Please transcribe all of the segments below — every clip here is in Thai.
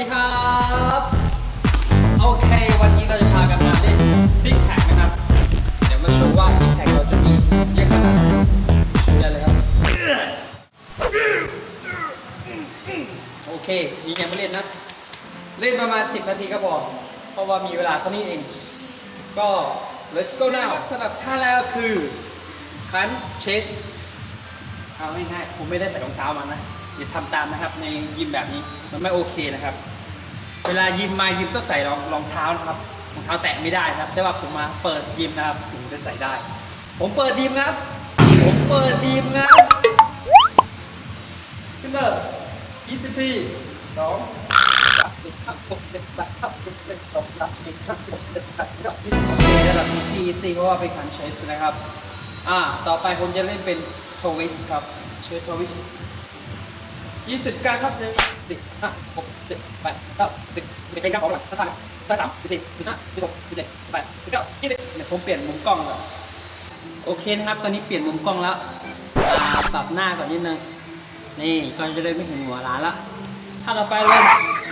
สวัสดีครับโอเควันนี้เราจะพากันมาเล่นซิกแพคนะครับ เดี๋ยวมาโชว์ว่าซิกแพคเราจะมีเยอะขนาดไหนชว์ได้เลยครับ โอเคนี่ยังไม่เล่นนะ เล่นประมาณ 10 นาทีก็พอเพราะว่ามีเวลาเท่านี้เอง ก็ let's go now สำหรับท่าแรกคือคันเชสเอาง่ายๆผมไม่ได้ใส่รองเท้ามันนะอย่าทำตามนะครับในยิมแบบนี้มันไม่โอเคนะครับ เวลายิมมายิมต้องใส่รองรองเท้านะครับรองเท้าแตะไม่ได้ครับ แต่ว่าผมมาเปิดยิมนะครับถึงจะใส่ได้ ผมเปิดยิมครับ ผมเปิดยิมครับขึ้นเลย20ทีสองสามสี่ห้าหกเจ็ดแปดเก้าสิบเอ็ดสองสามสี่ห้าหกเจ็ดแปดเก้าสิบโอเคระดับ easy easy เพราะว่าเป็นคันเชสนะครับอ่าต่อไปผมจะเล่นเป็นโทวิสครับเชิญทวิสยี่สิบการครับหนึ่ง สิบห้าหกเจ็ดแปดเก้าสิบสิบเอ็ดครับของหลังท่าทางท่าสามสิบสี่สิบห้าสิบหกสิบเจ็ดสิบแปดสิบเก้ายี่สิบเนี่ยผมเปลี่ยนมุมกล้องก่อนโอเคนะครับ ตอนนี้เปลี่ยนมุมกล้องแล้วอ่าปรับหน้าก่อนนิดนึง นี่ก็จะได้ไม่เห็นหัวร้านละถ้าเราไปเล่น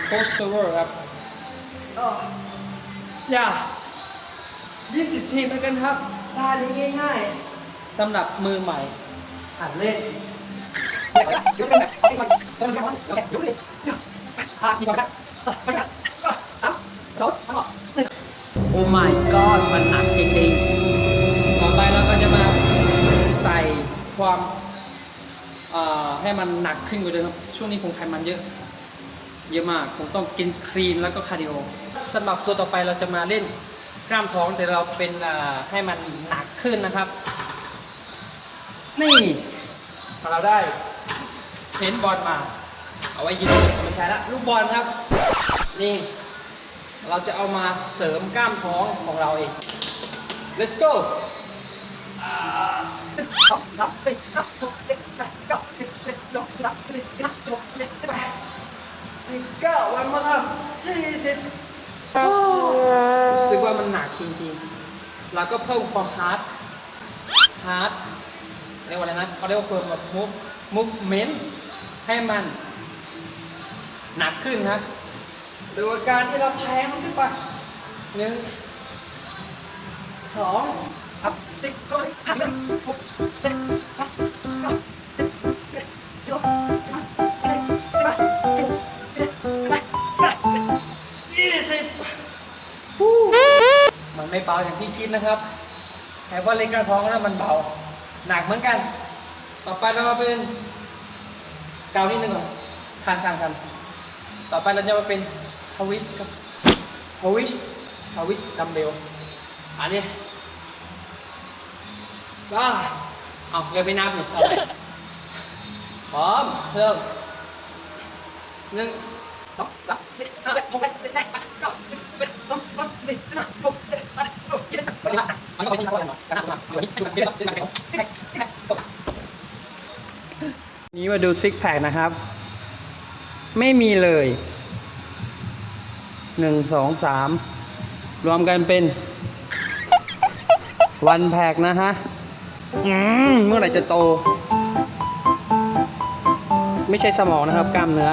โพสเ e อร์ครับอย่า20 ทีเหมือนกันครับท่านี้ง่ายๆสำหรับมือใหม่ๆหัดเล่นยกขึ้ นแบบให้มันให้มันยกขึ้นยกขึ้นท่ามีความรักสามสองสามหนึ่งโอ้ my god มันหนักจริงๆต่อไปเราก็จะมาใส่ความให้มันหนักขึ้นกว่าเดิมครับ ช่วงนี้ผมไขมันเยอะ เยอะมาก ผมต้องกินครีนแล้วก็คาร์ดิโอสำหรับตัวต่อไปเราจะมาเล่นกล้ามท้องแต่เราเป็นให้มันหนักขึ้นนะครับ นี่พอเราได้เห็นบอลมา เอาไว้ยิงไม่ใช่ละลูกบอลครับ นี่ เราจะเอามาเสริมกล้ามท้องของเราเอง let's go สิบเอ็ดสองสามสี่ห้าหกเจ็ดแปดสิบเก้าวันมาทำยี่สิบรู้สึกว่ามันหนักจริงๆเราก็เพิ่มความฮาร์ดฮาร์ดเรียกว่าอะไรนะเขาเรียกว่าเพิ่มแบบมุกมุกเมนให้มัน หนักขึ้นครับโดยการที่เราแทงมันขึ้นไปหนึ่งสองครับสิบก็เลยห้าหกเจ็ดแปดเก้าสิบเอ็ดสิบสองสิบสามสิบสี่สิบห้าสิบหกสิบเจ็ดสิบแปดยี่สิบมันไม่เบาอย่างที่คิดนะครับแต่ว่าเล่นกล้ามท้องแล้วมันเบา หนักเหมือนกัน ต่อไปเรามาเป็นเกานิดนึงก่อนคันคันคัน ต่อไปเราจะมาเป็นทวิสต์ครับทวิสต์ทวิสต์ดัมเบลอันนี้ว้าเอาเงินไปนับหนึ่งเอาไปพร้อมเพิ่มหนึ่งสองสามสี่ห้าหกเจ็ดแปดเก้าสิบสิบเอ็ดสองสามสี่ห้าหกเจ็ดแปดเก้ายี่สิบไปนับมันก็ไปที่นับกันหน่อยกันนับมาเดี๋ยวนี้ดูกันเดี๋ยวนี้ดูกันสิบสิบเอ็ดนี้มาดูซิกแพคนะครับไม่มี ไม่มีเลยหนึ่งสองสามรวมกันเป็น วันแพกนะฮะอืมเมื่อไหร่จะโต ไม่ใช่สมองนะครับ กล้ามเนื้อ